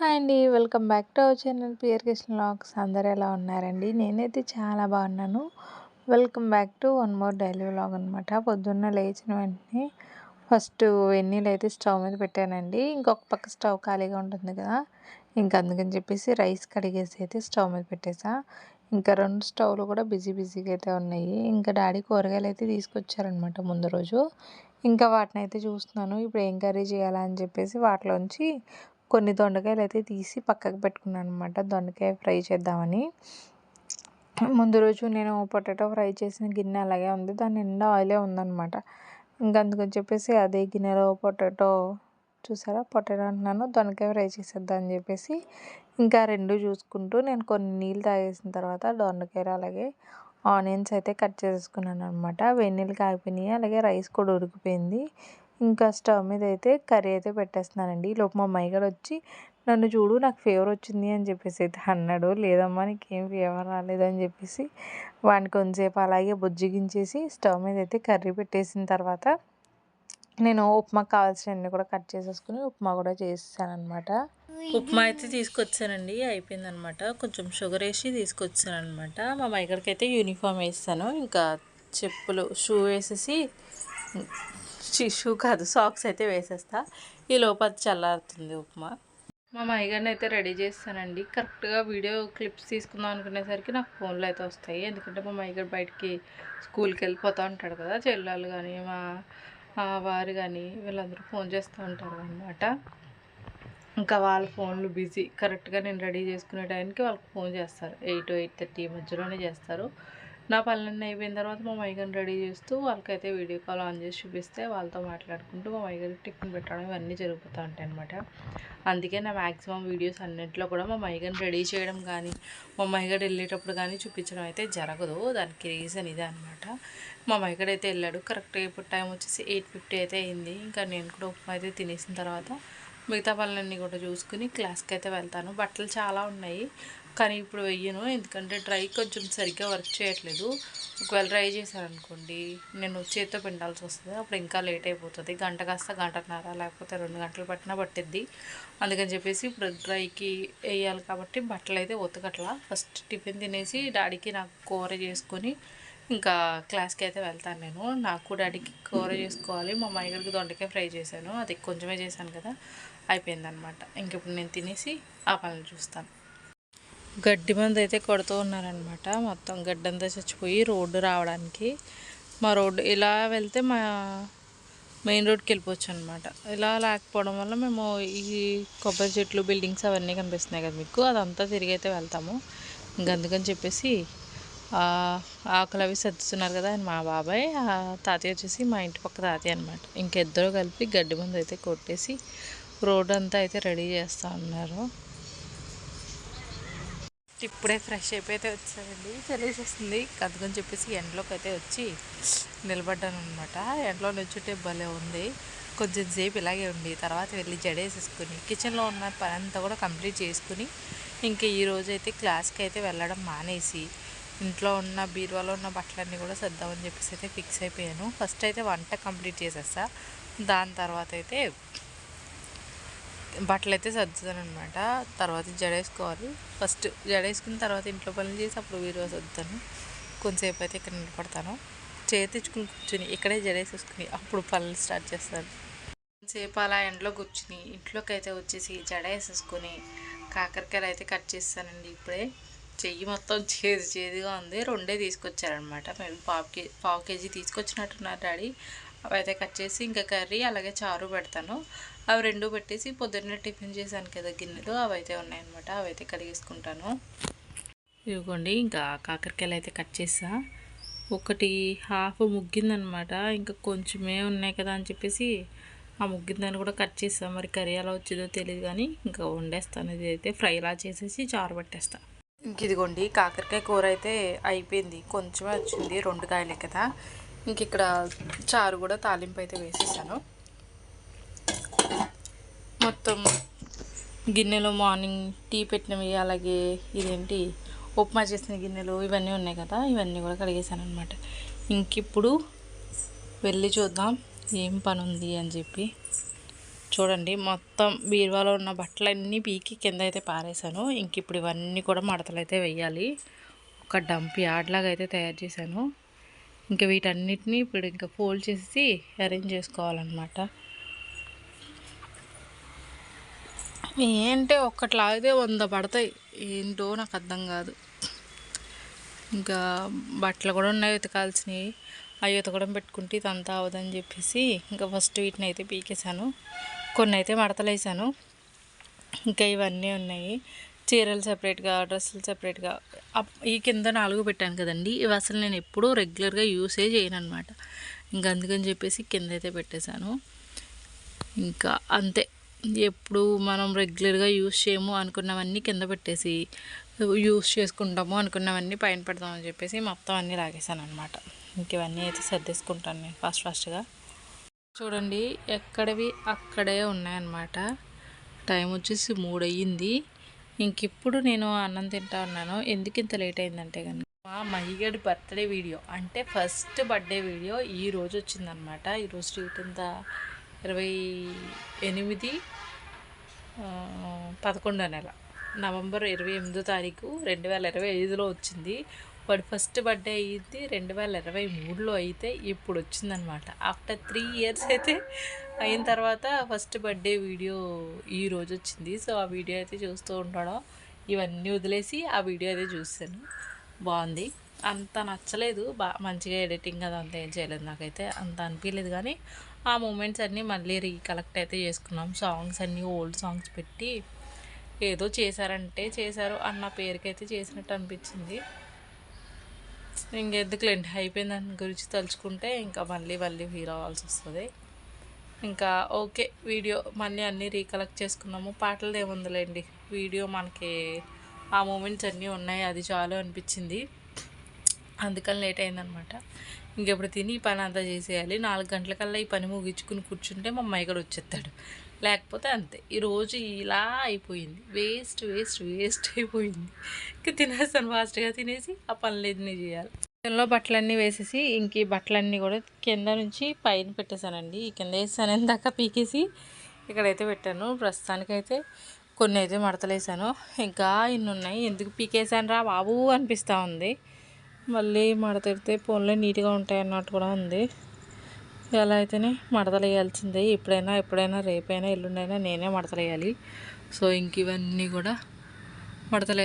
Hi అండి. Welcome back to our channel Pyar Kishan logs అందరు ఎలా ఉన్నారండి? నేనైతే చాలా బాగున్నాను. Welcome back to one more daily vlog అనమాట పొద్దున్న లేచిన వెంటనే ఫస్ట్ వెన్నీళ్ళు అయితే స్టవ్ మీద పెట్టానండి. ఇంకొక పక్క స్టవ్ ఖాళీగా ఉంటుంది కదా ఇంకా అందుకని చెప్పేసి రైస్ కడిగేసి అయితే స్టవ్ మీద పెట్టేసా. ఇంకా రెండు స్టవ్లు కూడా బిజీ బిజీగా అయితే ఉన్నాయి. ఇంకా డాడీ కూరగాయలు అయితే తీసుకొచ్చారనమాట ముందు రోజు. ఇంకా వాటిని అయితే చూస్తున్నాను. ఇప్పుడు ఏం కర్రీ చేయాలా అని చెప్పేసి వాటిలోంచి కొన్ని దొండకాయలు అయితే తీసి పక్కకు పెట్టుకున్నాను అనమాట దొండకాయ ఫ్రై చేద్దామని. ముందు రోజు నేను పొటాటో ఫ్రై చేసిన గిన్నె అలాగే ఉంది. దాని నిండా ఆయిలే ఉందన్నమాట. ఇంకా అందుకని చెప్పేసి అదే గిన్నెలో పొటాటో చూసారా? పొటాటో అంటున్నాను. దొండకాయ ఫ్రై చేసేద్దాం అని చెప్పేసి ఇంకా రెండు చూసుకుంటూ నేను కొన్ని నీళ్ళు తాగేసిన తర్వాత దొండకాయలు అలాగే ఆనియన్స్ అయితే కట్ చేసుకున్నాను అనమాట వెన్నీళ్ళు కాగిపోయినాయి అలాగే రైస్ కూడా ఉడికిపోయింది. ఇంకా స్టవ్ మీద అయితే కర్రీ అయితే పెట్టేస్తున్నానండి. లోపు మా అమ్మాయి గారు వచ్చి నన్ను చూడు నాకు ఫీవర్ వచ్చింది అని చెప్పేసి అయితే అన్నాడు. లేదమ్మా నీకేం ఫీవర్ రాలేదని చెప్పేసి వాడిని కొంచెంసేపు అలాగే బుజ్జిగించేసి స్టవ్ మీద అయితే కర్రీ పెట్టేసిన తర్వాత నేను ఉప్మా కావాల్సినవన్నీ కూడా కట్ చేసేసుకుని ఉప్మా కూడా చేసేసాను అనమాట ఉప్మా అయితే తీసుకొచ్చానండి. అయిపోయిందనమాట కొంచెం షుగర్ వేసి తీసుకొచ్చానమాట మా మైగడికి అయితే యూనిఫామ్ వేస్తాను. ఇంకా చెప్పులు షూ వేసేసి షూ కాదు సాక్స్ అయితే వేసేస్తా. ఈ లోపల చల్లారుతుంది ఉప్మా. మా మైగారిని అయితే రెడీ చేస్తానండి. కరెక్ట్గా వీడియో క్లిప్స్ తీసుకుందాం అనుకునేసరికి నాకు ఫోన్లో అయితే వస్తాయి. ఎందుకంటే మా మైగారు బయటికి స్కూల్కి వెళ్ళిపోతూ ఉంటాడు కదా చెల్లెలు కానీ మా వారు కానీ వీళ్ళందరూ ఫోన్ చేస్తూ ఉంటారు అనమాట ఇంకా వాళ్ళ ఫోన్లు బిజీ. కరెక్ట్గా నేను రెడీ చేసుకునే టైంకి వాళ్ళకి ఫోన్ చేస్తారు. ఎయిట్ ఎయిట్ థర్టీ మధ్యలోనే చేస్తారు. నా పనులన్నీ అయిపోయిన తర్వాత మా మైగన్ రెడీ చేస్తూ వాళ్ళకైతే వీడియో కాల్ ఆన్ చేసి చూపిస్తే వాళ్ళతో మాట్లాడుకుంటూ మా మైగన్ టిఫిన్ పెట్టడం ఇవన్నీ జరుగుతూ ఉంటాయి అనమాట అందుకే నా మ్యాక్సిమం వీడియోస్ అన్నింటిలో కూడా మా మైగన్ రెడీ చేయడం కానీ మా మైగడ్ వెళ్ళేటప్పుడు కానీ చూపించడం అయితే జరగదు. దానికి రీజన్ ఇదే అనమాట మా మైగడ్ అయితే వెళ్ళాడు. కరెక్ట్గా ఇప్పుడు టైం వచ్చేసి ఎయిట్ ఫిఫ్టీ అయితే అయింది. ఇంకా నేను కూడా ఉప్మా అయితే తినేసిన తర్వాత మిగతా పనులన్నీ కూడా చూసుకుని క్లాస్కి అయితే వెళ్తాను. బట్టలు చాలా ఉన్నాయి. కానీ ఇప్పుడు వెయ్యను. ఎందుకంటే డ్రై కొంచెం సరిగ్గా వర్క్ చేయట్లేదు. ఒకవేళ డ్రై చేశారనుకోండి నేను చేత్తో పిండాల్సి వస్తుంది. అప్పుడు ఇంకా లేట్ అయిపోతుంది. గంట కాస్త గంటన్నర లేకపోతే రెండు గంటలు పట్టినా పట్టిద్ది. అందుకని చెప్పేసి ఇప్పుడు డ్రైకి వేయాలి కాబట్టి బట్టలు అయితే ఉతకట్లా. ఫస్ట్ టిఫిన్ తినేసి డాడీకి నాకు కూర చేసుకొని ఇంకా క్లాస్కి అయితే వెళ్తాను నేను. నాకు డాడీకి కూర చేసుకోవాలి. మా అమ్మాయి దొండకాయ ఫ్రై చేశాను. అది కొంచెమే చేశాను కదా. అయిపోయిందనమాట ఇంక ఇప్పుడు నేను తినేసి ఆ పనులు చూస్తాను. గడ్డి మంది అయితే కొడుతూ ఉన్నారనమాట. మొత్తం గడ్డంతా చచ్చిపోయి రోడ్డు రావడానికి. మా రోడ్డు ఇలా వెళ్తే మా మెయిన్ రోడ్కి వెళ్ళిపోవచ్చు అనమాట ఇలా లేకపోవడం వల్ల మేము ఈ కొబ్బరి చెట్లు బిల్డింగ్స్ అవన్నీ కనిపిస్తున్నాయి కదా మీకు. అదంతా తిరిగి అయితే వెళ్తాము. ఇంక అందుకని చెప్పేసి ఆకులు అవి సర్దుతున్నారు కదా మా బాబాయ్ తాతయ్య వచ్చేసి మా ఇంటి పక్క తాతయ్య అనమాట. ఇంకిద్దరు కలిపి గడ్డి మందు అయితే కొట్టేసి రోడ్ అంతా అయితే రెడీ చేస్తూ ఉన్నారు. ఇప్పుడే ఫ్రెష్ అయిపోయితే వచ్చాయండి తెలిసేస్తుంది అందుకని చెప్పేసి ఎండలోకి అయితే వచ్చి నిలబడ్డాను అనమాట ఎండలో నుంచుంటే భలే ఉంది. కొంచెం సేపు ఇలాగే ఉండి తర్వాత వెళ్ళి జడేసేసుకుని కిచెన్లో ఉన్న పని అంతా కూడా కంప్లీట్ చేసుకుని ఇంకా ఈరోజు అయితే క్లాస్కి అయితే వెళ్ళడం మానేసి ఇంట్లో ఉన్న బీరువాలో ఉన్న బట్టలన్నీ కూడా సర్దామని చెప్పేసి అయితే ఫిక్స్ అయిపోయాను. ఫస్ట్ అయితే వంట కంప్లీట్ చేసేస్తా. దాని తర్వాత అయితే బట్టలు అయితే సర్దుతాను అనమాట తర్వాత జడేసుకోవాలి. ఫస్ట్ జడేసుకున్న తర్వాత ఇంట్లో పనులు చేసి అప్పుడు వీడియో సర్దుతాను. కొంతసేపు అయితే ఇక్కడ నిలబడతాను. చేతిచ్చుకుని కూర్చుని ఇక్కడే జడేసేసుకుని అప్పుడు పనులు స్టార్ట్ చేస్తాను. కొంతసేపు అలా ఎండలో కూర్చుని ఇంట్లోకి అయితే వచ్చేసి జడ వేసేసుకొని కాకరకాయలు అయితే కట్ చేస్తానండి ఇప్పుడే. చెయ్యి మొత్తం చేదు చేదుగా ఉంది. రెండే తీసుకొచ్చారనమాట మేము పావు కే పావు కేజీ తీసుకొచ్చినట్టున్నారు డాడీ. అవి అయితే కట్ చేసి ఇంకా కర్రీ అలాగే చారు పెడతాను. అవి రెండు పెట్టేసి పొద్దున్నే టిఫిన్ చేశాను కదా గిన్నెలు అవి అయితే ఉన్నాయన్నమాట. అవి అయితే కడిగేసుకుంటాను. ఇదిగోండి ఇంకా కాకరకాయలు అయితే కట్ చేసా. ఒకటి హాఫ్ ముగ్గిందనమాట ఇంకా కొంచెమే ఉన్నాయి కదా అని చెప్పేసి ఆ ముగ్గిందని కూడా కట్ చేస్తాను మరి కర్రీ ఎలా వచ్చిందో తెలియదు కానీ ఇంకా వండేస్తాను. ఇది అయితే ఫ్రైలా చేసేసి చారు పెట్టేస్తా. ఇంక ఇదిగోండి కాకరకాయ కూర అయితే అయిపోయింది. కొంచెమే వచ్చింది రెండు కాయలే కదా. ఇంక ఇక్కడ చారు కూడా తాలింపు అయితే వేసేసాను. మొత్తం గిన్నెలో మార్నింగ్ టీ పెట్టినవి అలాగే ఇదేంటి ఉప్మా చేసిన గిన్నెలు ఇవన్నీ ఉన్నాయి కదా ఇవన్నీ కూడా కడిగేసాను అనమాట ఇంక ఇప్పుడు వెళ్ళి చూద్దాం ఏం పని ఉంది అని చెప్పి. చూడండి మొత్తం బీరువాలో ఉన్న బట్టలన్నీ పీకి కింద అయితే పారేశాను. ఇంక ఇప్పుడు ఇవన్నీ కూడా మడతలు అయితే వేయాలి. ఒక డంప్ యార్డ్లాగా అయితే తయారు చేశాను. ఇంకా వీటన్నిటిని ఇప్పుడు ఇంకా ఫోల్డ్ చేసి అరేంజ్ చేసుకోవాలన్నమాట. ఏంటంటే ఒక్కట్లాగితే వంద పడతాయి. ఏంటో నాకు అర్థం కాదు. ఇంకా బట్టలు కూడా ఉన్నాయి ఉతకాల్సినవి. అవి ఉతకడం పెట్టుకుంటే ఇదంతా అవదని చెప్పేసి ఇంకా ఫస్ట్ వీటిని అయితే పీకేశాను. కొన్ని అయితే మడతలు వేసాను ఇంకా ఇవన్నీ ఉన్నాయి. చీరలు సపరేట్గా డ్రెస్సులు సెపరేట్గా ఈ కింద నాలుగు పెట్టాను కదండి. ఇవి అసలు నేను ఎప్పుడూ రెగ్యులర్గా యూసే చేయను అనమాట ఇంకా అందుకని చెప్పేసి కింద అయితే పెట్టేశాను. ఇంకా అంతే. ఎప్పుడు మనం రెగ్యులర్గా యూస్ చేయము అనుకున్నవన్నీ కింద పెట్టేసి యూస్ చేసుకుంటాము అనుకున్నవన్నీ పైన పెడదామని చెప్పేసి మొత్తం అన్నీ లాగేశాను అనమాట ఇంక ఇవన్నీ అయితే సర్దేసుకుంటాను నేను ఫాస్ట్ ఫాస్ట్గా చూడండి ఎక్కడవి? అక్కడే ఉన్నాయన్నమాట. టైం వచ్చేసి మూడు అయ్యింది ఇంకెప్పుడు నేను అన్నం తింటా ఉన్నాను. ఎందుకు ఇంత లేట్ అయిందంటే కనుక మా మహిగడి బర్త్డే వీడియో అంటే ఫస్ట్ బర్త్డే వీడియో ఈ రోజు వచ్చిందనమాట ఈరోజు స్ట్రీట్ ఎంత? ఇరవై ఎనిమిది పదకొండో నెల. నవంబర్ ఇరవై ఎనిమిదో తారీఖు రెండు వేల ఇరవై ఐదులో వచ్చింది. వాడు ఫస్ట్ బర్త్డే అయ్యింది రెండు వేల ఇరవై మూడులో అయితే ఇప్పుడు వచ్చిందనమాట ఆఫ్టర్ త్రీ ఇయర్స్ అయితే అయిన తర్వాత ఫస్ట్ బర్త్డే వీడియో ఈ రోజు వచ్చింది. సో ఆ వీడియో అయితే చూస్తూ ఉంటాడు ఇవన్నీ వదిలేసి ఆ వీడియో అయితే చూసాను బాగుంది. అంత నచ్చలేదు. బా మంచిగా ఎడిటింగ్ అది అంత ఏం చేయలేదు నాకైతే. అంత అనిపించలేదు కానీ ఆ మూమెంట్స్ అన్నీ మళ్ళీ రీకలెక్ట్ అయితే చేసుకున్నాం. సాంగ్స్ అన్నీ ఓల్డ్ సాంగ్స్ పెట్టి ఏదో చేశారంటే చేశారు అన్న పేరుకైతే చేసినట్టు అనిపించింది. ఇంకెందుకులేండి అయిపోయింది దాని గురించి తలుచుకుంటే ఇంకా మళ్ళీ మళ్ళీ ఫీల్ అవ్వాల్సి వస్తుంది. ఇంకా ఓకే వీడియో మళ్ళీ అన్నీ రీకలెక్ట్ చేసుకున్నాము. పాటలు ఏముందిలేండి? వీడియో మనకి ఆ మూమెంట్స్ అన్నీ ఉన్నాయి అది చాలు అనిపించింది. అందుకని లేట్ అయిందనమాట. ఇంకెప్పుడు తిని ఈ పని అంతా చేసేయాలి. నాలుగు గంటలకల్లా ఈ పని ముగించుకుని కూర్చుంటే మా అమ్మాయి కూడా వచ్చేస్తాడు. లేకపోతే అంతే. ఈరోజు ఇలా అయిపోయింది. వేస్ట్ వేస్ట్ వేస్ట్ అయిపోయింది. ఇంకా తినేస్తాను ఫాస్ట్గా తినేసి ఆ పనులన్నీ చేయాలి. కిచెన్లో బట్టలన్నీ వేసేసి ఇంక ఈ బట్టలన్నీ కూడా కింద నుంచి పైన పెట్టేశానండి. ఈ కింద వేసాను ఇందాక పీకేసి ఇక్కడైతే పెట్టాను. ప్రస్తుతానికైతే కొన్ని అయితే మడతలేసాను. ఇంకా ఇన్ని ఉన్నాయి. ఎందుకు పీకేసాను రా బాబు అనిపిస్తూ ఉంది. మళ్ళీ మడతెడితే ఫోన్లో నీట్గా ఉంటాయి అన్నట్టు కూడా ఉంది. ఎలా అయితేనే మడతలు వేయాల్సిందే ఎప్పుడైనా ఎప్పుడైనా రేపైనా ఎల్లుండైనా నేనే మడతలు వేయాలి సో ఇంక ఇవన్నీ కూడా మడతలు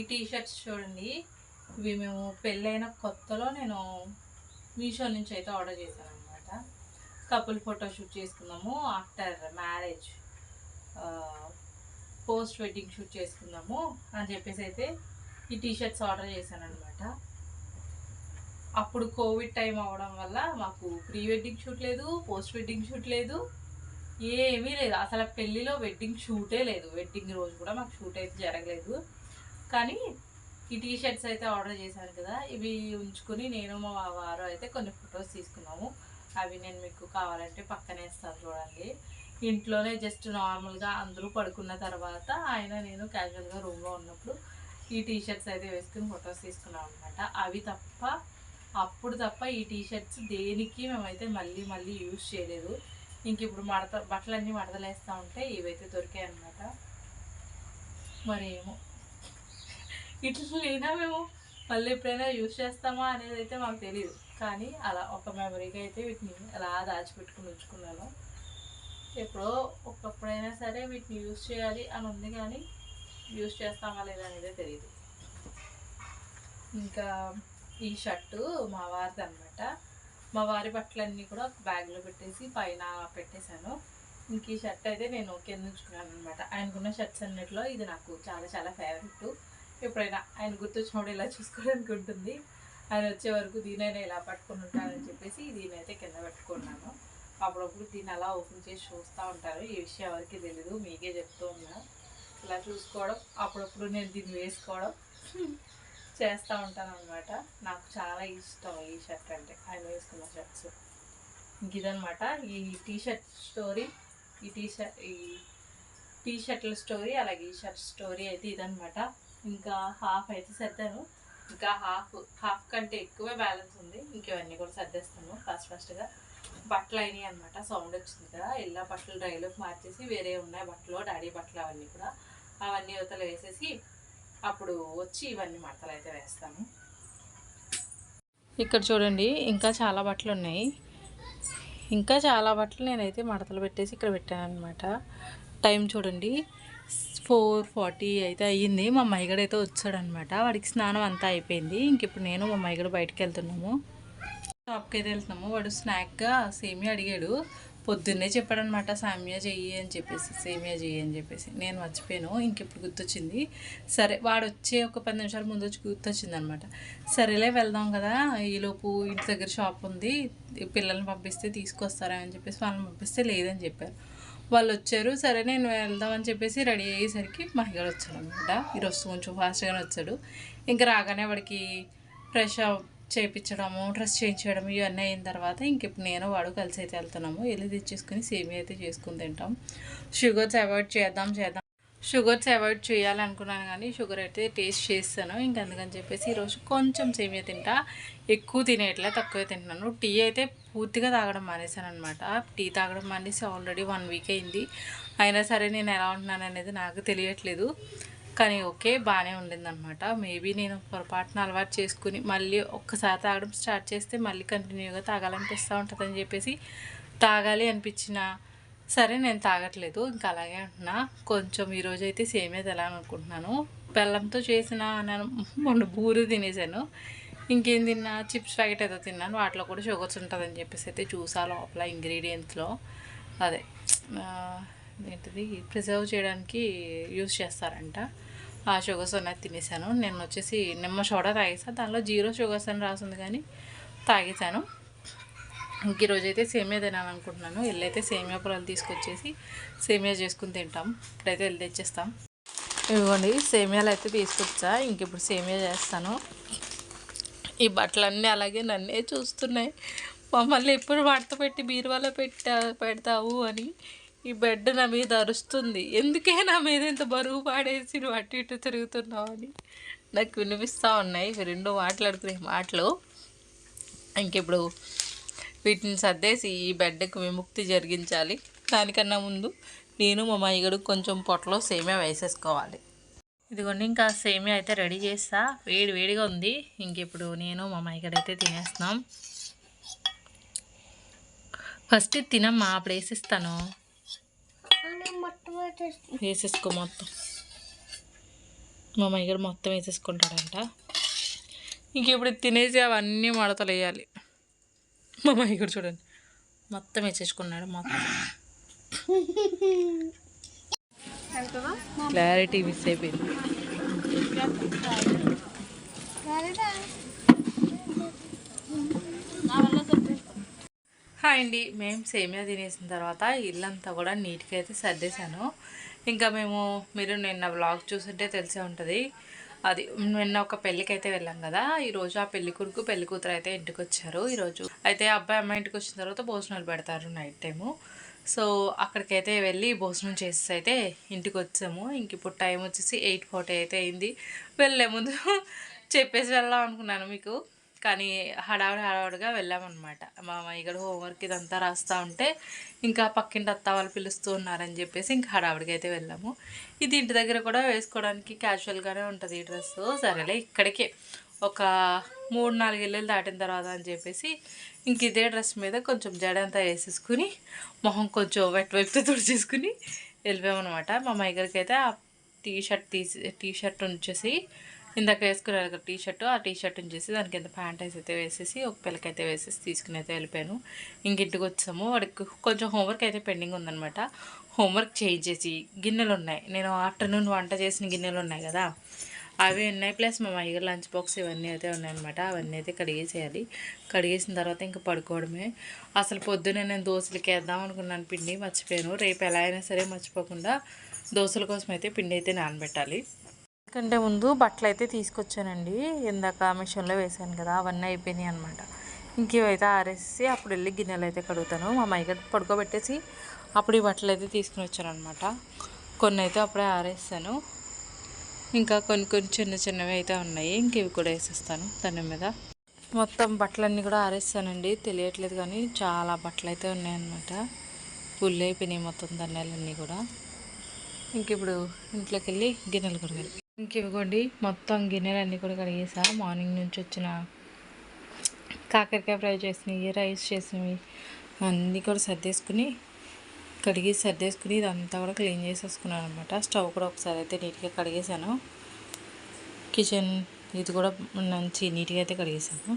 ఈ టీ షర్ట్స్ చూడండి. ఇవి మేము పెళ్ళైన కొత్తలో నేను మీషో నుంచి అయితే ఆర్డర్ చేశాను అనమాట కపుల్ ఫోటో షూట్ చేసుకున్నాము after marriage post wedding shoot చేసుకుందాము అని చెప్పేసి అయితే ఈ టీ షర్ట్స్ ఆర్డర్ చేశాను అనమాట అప్పుడు కోవిడ్ టైం అవడం వల్ల మాకు ప్రీ వెడ్డింగ్ షూట్ లేదు పోస్ట్ వెడ్డింగ్ షూట్ లేదు ఏమీ లేదు. అసలు పెళ్ళిలో వెడ్డింగ్ షూటే లేదు. వెడ్డింగ్ రోజు కూడా మాకు షూట్ అయితే జరగలేదు. కానీ ఈ టీ షర్ట్స్ అయితే ఆర్డర్ చేశాను కదా ఇవి ఉంచుకుని నేను మా వారు అయితే కొన్ని ఫొటోస్ తీసుకున్నాము. అవి నేను మీకు కావాలంటే పక్కనే ఇస్తాను చూడండి. ఇంట్లోనే జస్ట్ నార్మల్గా అందరూ పడుకున్న తర్వాత ఆయన నేను క్యాజువల్గా రూమ్లో ఉన్నప్పుడు ఈ టీ షర్ట్స్ అయితే వేసుకుని ఫొటోస్ తీసుకున్నాం అనమాట అవి తప్ప అప్పుడు తప్ప ఈ టీ షర్ట్స్ దేనికి మేమైతే మళ్ళీ మళ్ళీ యూజ్ చేయలేదు. ఇంక ఇప్పుడు మడత బట్టలన్నీ మడతలేస్తూ ఉంటే ఇవైతే దొరికాయి అనమాట మరి ఏమో ఇట్లా లేదా మేము మళ్ళీ ఎప్పుడైనా యూజ్ చేస్తామా అనేది అయితే మాకు తెలియదు కానీ అలా ఒక మెమరీగా అయితే వీటిని అలా దాచిపెట్టుకుని ఉంచుకున్నాను ఎప్పుడో ఒకప్పుడైనా సరే వీటిని యూజ్ చేయాలి అని ఉంది కానీ యూజ్ చేస్తామా లేదా అనేది తెలియదు ఇంకా ఈ షర్టు మా వారిది అనమాట మా వారి బట్టలన్నీ కూడా బ్యాగ్లో పెట్టేసి పైన పెట్టేశాను. ఇంక ఈ షర్ట్ అయితే నేను కింద ఉంచుకున్నాను అనమాట ఆయనకున్న షర్ట్స్ అన్నిటిలో ఇది నాకు చాలా చాలా ఫేవరెట్ ఎప్పుడైనా ఆయన గుర్తొచ్చినప్పుడు ఇలా చూసుకోవడానికి ఉంటుంది. ఆయన వచ్చే వరకు దీనైనా ఇలా పట్టుకుని ఉంటారని చెప్పేసి దీనైతే కింద పెట్టుకున్నాను. అప్పుడప్పుడు దీన్ని అలా ఓపెన్ చేసి చూస్తూ ఉంటారు. ఈ విషయం ఎవరికి తెలీదు మీకే చెప్తూ ఉన్నాను ఇలా చూసుకోవడం అప్పుడప్పుడు నేను దీన్ని వేసుకోవడం చేస్తూ ఉంటాను అనమాట నాకు చాలా ఇష్టం ఈ షర్ట్ అంటే. ఆయన వేసుకున్న షర్ట్స్. ఇంక ఇదనమాట ఈ టీ షర్ట్ స్టోరీ ఈ టీ షర్ట్ ఈ టీ షర్ట్ల స్టోరీ అలాగే ఈ షర్ట్ స్టోరీ అయితే ఇదనమాట ఇంకా హాఫ్ అయితే సర్దాను ఇంకా హాఫ్ హాఫ్ కంటే ఎక్కువే బ్యాలెన్స్ ఉంది. ఇంకవన్నీ కూడా సర్దేస్తాను ఫస్ట్ ఫస్ట్గా బట్టలు అయినాయి అనమాట సౌండ్ వచ్చింది కదా. ఇలా బట్టలు డ్రైలోకి మార్చేసి వేరే ఉన్నాయి. బట్టలు డాడీ బట్టలు అవన్నీ కూడా. అవన్నీ యువతలు వేసేసి అప్పుడు వచ్చి ఇవన్నీ మడతలు అయితే వేస్తాను ఇక్కడ చూడండి ఇంకా చాలా బట్టలు ఉన్నాయి. ఇంకా చాలా బట్టలు నేనైతే మడతలు పెట్టేసి ఇక్కడ పెట్టాను అనమాట టైం చూడండి. ఫోర్ ఫార్టీ అయితే అయ్యింది. మా మైగడ అయితే వచ్చాడనమాట వాడికి స్నానం అంతా అయిపోయింది. ఇంక ఇప్పుడు నేను మా మైగడ బయటకు వెళ్తున్నాము. షాప్కి అయితే వెళ్తున్నాము. వాడు స్నాక్గా సేమియా అడిగాడు. పొద్దున్నే చెప్పాడనమాట సామియా చెయ్యి అని చెప్పేసి సేమియా చెయ్యి అని చెప్పేసి. నేను మర్చిపోయాను. ఇంకెప్పుడు గుర్తొచ్చింది. సరే వాడు వచ్చే ఒక పది నిమిషాల ముందు వచ్చి గుర్తొచ్చింది అనమాట సరేలే వెళ్దాం కదా. ఈలోపు ఇంటి దగ్గర షాప్ ఉంది. పిల్లల్ని పంపిస్తే తీసుకొస్తారా అని చెప్పేసి వాళ్ళని పంపిస్తే లేదని చెప్పారు. వాళ్ళు వచ్చారు సరే నేను వెళ్దామని చెప్పేసి రెడీ అయ్యేసరికి మహిళ వచ్చాడు అనమాట ఈరోజు కొంచెం ఫాస్ట్గానే వచ్చాడు. ఇంకా రాగానే వాడికి ఫ్రెష్ చేయించడము డ్రెస్ చేయించడం ఇవన్నీ అయిన తర్వాత ఇంక ఇప్పుడు నేను వాడు కలిసి అయితే వెళ్తున్నాము. వెళ్ళి తెచ్చేసుకుని సేమియా అయితే చేసుకుని తింటాం. షుగర్స్ అవాయిడ్ చేద్దాం చేద్దాం షుగర్స్ అవాయిడ్ చేయాలనుకున్నాను కానీ షుగర్ అయితే టేస్ట్ చేస్తాను. ఇంక అందుకని చెప్పేసి ఈరోజు కొంచెం సేమియా తింటా. ఎక్కువ తినేట్లా తక్కువ తింటున్నాను. టీ అయితే పూర్తిగా తాగడం మానేశాను అనమాట టీ తాగడం మానేసి ఆల్రెడీ వన్ వీక్ అయింది. అయినా సరే నేను ఎలా ఉంటున్నాను అనేది నాకు తెలియట్లేదు. కానీ ఓకే బాగానే ఉండిందనమాట మేబీ నేను పొరపాటున అలవాటు చేసుకుని మళ్ళీ ఒక్కసారి తాగడం స్టార్ట్ చేస్తే మళ్ళీ కంటిన్యూగా తాగాలనిపిస్తూ ఉంటుందని చెప్పేసి తాగాలి అనిపించిన సరే నేను తాగట్లేదు. ఇంకా అలాగే అంటున్నా. కొంచెం ఈరోజు అయితే సేమే తెలాలనుకుంటున్నాను బెల్లంతో చేసిన నేను మొన్న బూరు తినేసాను ఇంకేం తిన్నా? చిప్స్ ప్యాకెట్ ఏదో తిన్నాను. వాటిలో కూడా షుగర్స్ ఉంటుందని చెప్పేసి అయితే చూసా లోపల ఇంగ్రీడియంట్స్లో. అదే ఏంటిది? ప్రిజర్వ్ చేయడానికి యూస్ చేస్తారంట. ఆ షుగర్స్ అనేది తినేసాను నేను వచ్చేసి నిమ్మ సోడా తాగేసాను దానిలో జీరో షుగర్స్ అని రాసింది కానీ తాగేసాను ఇంక ఈరోజు అయితే సేమియా తినాలనుకుంటున్నాను. వెళ్ళైతే సేమియా పొలాలు తీసుకొచ్చేసి సేమియా చేసుకుని తింటాం. ఇప్పుడైతే వెళ్ళి తెచ్చేస్తాం. ఇదిగోండి సేమియాలు అయితే తీసుకొచ్చా. ఇంక ఇప్పుడు సేమియా చేస్తాను. ఈ బట్టలన్నీ అలాగే నన్నే చూస్తున్నాయి. మమ్మల్ని ఎప్పుడు మడత పెట్టి బీరువాలో పెట్టా పెడతావు అని ఈ బెడ్ నా మీద అరుస్తుంది. ఎందుకే నా మీద ఇంత బరువు పాడేసి నువ్వు అటు ఇటు తిరుగుతున్నావు అని నాకు వినిపిస్తూ ఉన్నాయి. ఇవి రెండు మాట్లాడుకునే మాటలు. ఇంకిప్పుడు వీటిని సర్దేసి ఈ బెడ్కి విముక్తి జరిగించాలి. దానికన్నా ముందు నేను మా మాయగడు కొంచెం పొట్టలో సేమియా వేసేసుకోవాలి. ఇదిగోండి ఇంకా సేమియా అయితే రెడీ చేస్తా. వేడి వేడిగా ఉంది. ఇంక ఇప్పుడు నేను మా మైగడు అయితే తినేస్తున్నాం. ఫస్ట్ ఇది తినమ్మా అప్పుడు వేసిస్తాను. వేసేసుకో మొత్తం. మా మైగడు మొత్తం వేసేసుకుంటాడంట. ఇంక ఇప్పుడు తినేసి అవన్నీ మడతలు వేయాలి. మా మైగడు చూడండి. మొత్తం వేసేసుకున్నాడు మొత్తం క్లారిటీ మిస్ అయిపోయింది. హాయ్ అండి. మేము సేమియా తినేసిన తర్వాత ఇల్లంతా కూడా నీట్గా అయితే సర్దేశాను. ఇంకా మేము మీరు నిన్న బ్లాగ్ చూస్తుంటే తెలిసే ఉంటుంది. అది నిన్న ఒక పెళ్ళికి అయితే వెళ్ళాం కదా ఈరోజు ఆ పెళ్ళి కొడుకు పెళ్ళి కూతురు అయితే ఇంటికి వచ్చారు ఈరోజు అయితే అబ్బాయి అమ్మాయి ఇంటికి వచ్చిన తర్వాత భోజనాలు పెడతారు నైట్ టైము. సో అక్కడికైతే వెళ్ళి భోజనం చేసి అయితే ఇంటికి వచ్చాము ఇంక ఇప్పుడు టైం వచ్చేసి ఎయిట్ ఫార్టీ అయితే అయింది. వెళ్ళే ముందు చెప్పేసి వెళ్దాం అనుకున్నాను మీకు. కానీ హడావిడి హడావిడిగా వెళ్ళామన్నమాట. మా ఇక్కడ హోంవర్క్ ఇదంతా రాస్తూ ఉంటే ఇంకా పక్కింటి అత్త వాళ్ళు పిలుస్తూ ఉన్నారని చెప్పేసి ఇంకా హడావిడిగా అయితే వెళ్ళాము. ఇది ఇంటి దగ్గర కూడా వేసుకోవడానికి క్యాజువల్గానే ఉంటుంది ఈ డ్రెస్. సరేలే ఇక్కడికే ఒక మూడు నాలుగు ఇళ్ళు దాటిన తర్వాత అని చెప్పేసి ఇంక ఇదే డ్రెస్ మీద కొంచెం జడ అంతా వేసేసుకుని మొహం కొంచెం వెట్ వైపుతో తుడిచేసుకుని వెళ్ళిపోయామన్నమాట. మా మైగర్కి అయితే ఆ టీ షర్ట్ తీసి టీ షర్ట్ ఉంచేసి ఇందాక వేసుకున్నారు కదా టీ షర్ట్ ఆ టీ షర్ట్ ఉంచేసి దానికి ఎంత ప్యాంట్ వేసి అయితే వేసేసి ఒక పిల్లకైతే వేసేసి తీసుకుని అయితే వెళ్ళిపోయాను. ఇంక ఇంటికి వచ్చాము. వాడికి కొంచెం హోంవర్క్ అయితే పెండింగ్ ఉందన్నమాట. హోంవర్క్ చేయించేసి గిన్నెలు ఉన్నాయి. నేను ఆఫ్టర్నూన్ వంట చేసిన గిన్నెలు ఉన్నాయి కదా అవి ఉన్నాయి. ప్లస్ మా అయ్యగారు లంచ్ బాక్స్ ఇవన్నీ అయితే ఉన్నాయన్నమాట. అవన్నీ అయితే కడిగేసేయాలి. కడిగేసిన తర్వాత ఇంకా పడుకోవడమే. అసలు పొద్దున్నే నేను దోశలకి వేద్దాం అనుకున్నాను పిండి మర్చిపోయాను. రేపు ఎలా అయినా సరే మర్చిపోకుండా దోశల కోసం అయితే పిండి అయితే నానబెట్టాలి. ఎందుకంటే ముందు బట్టలు అయితే తీసుకొచ్చానండి. ఇందాక మిషన్లో వేసాను కదా అవన్నీ అయిపోయినాయి అనమాట ఇంకేవైతే ఆరేసి అప్పుడు వెళ్ళి గిన్నెలు అయితే కడుగుతాను. మా మైగ పడుకోబెట్టేసి అప్పుడు ఈ బట్టలు అయితే తీసుకుని వచ్చానమాట కొన్ని అయితే అప్పుడే ఆరేస్తాను. ఇంకా కొన్ని కొన్ని చిన్న చిన్నవి అయితే ఉన్నాయి. ఇంకేవి కూడా వేసేస్తాను దాని మీద. మొత్తం బట్టలన్నీ కూడా ఆరేస్తానండి. తెలియట్లేదు కానీ చాలా బట్టలు అయితే ఉన్నాయన్నమాట. ఫుల్ అయిపోయినాయి మొత్తం దండాలన్నీ కూడా. ఇంక ఇప్పుడు ఇంట్లోకి వెళ్ళి గిన్నెలు కడగాలి. ఇంకివ్వండి మొత్తం గిన్నెలన్నీ కూడా కడిగేసా. మార్నింగ్ నుంచి వచ్చిన కాకరకాయ ఫ్రై చేసినవి రైస్ చేసినవి అన్నీ కూడా సర్దేసుకుని కడిగి సర్దేసుకుని ఇదంతా కూడా క్లీన్ చేసేసుకున్నాను అనమాట స్టవ్ కూడా ఒకసారి అయితే నీట్గా కడిగేసాను కిచెన్ ఇది కూడా మంచి నీట్గా అయితే కడిగేసాను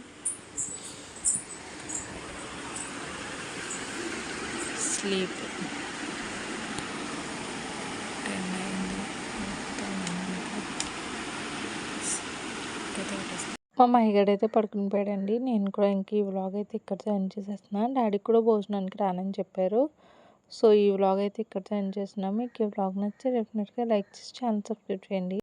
స్లీప్. మా మహిగాడు అయితే పడుకుని పోయాడండి. నేను కూడా ఇంక ఈ వ్లాగ్ అయితే ఇక్కడితో ఎండ్ చేసేస్తున్నాను డాడీకి కూడా భోజనానికి రానని చెప్పారు. సో ఈ వ్లాగ్ అయితే ఇక్కడితో ఎండ్ చేస్తున్నాము. మీకు ఈ వ్లాగ్ నచ్చితే డెఫినెట్గా లైక్ చేసి ఛానల్ సబ్స్క్రైబ్ చేయండి.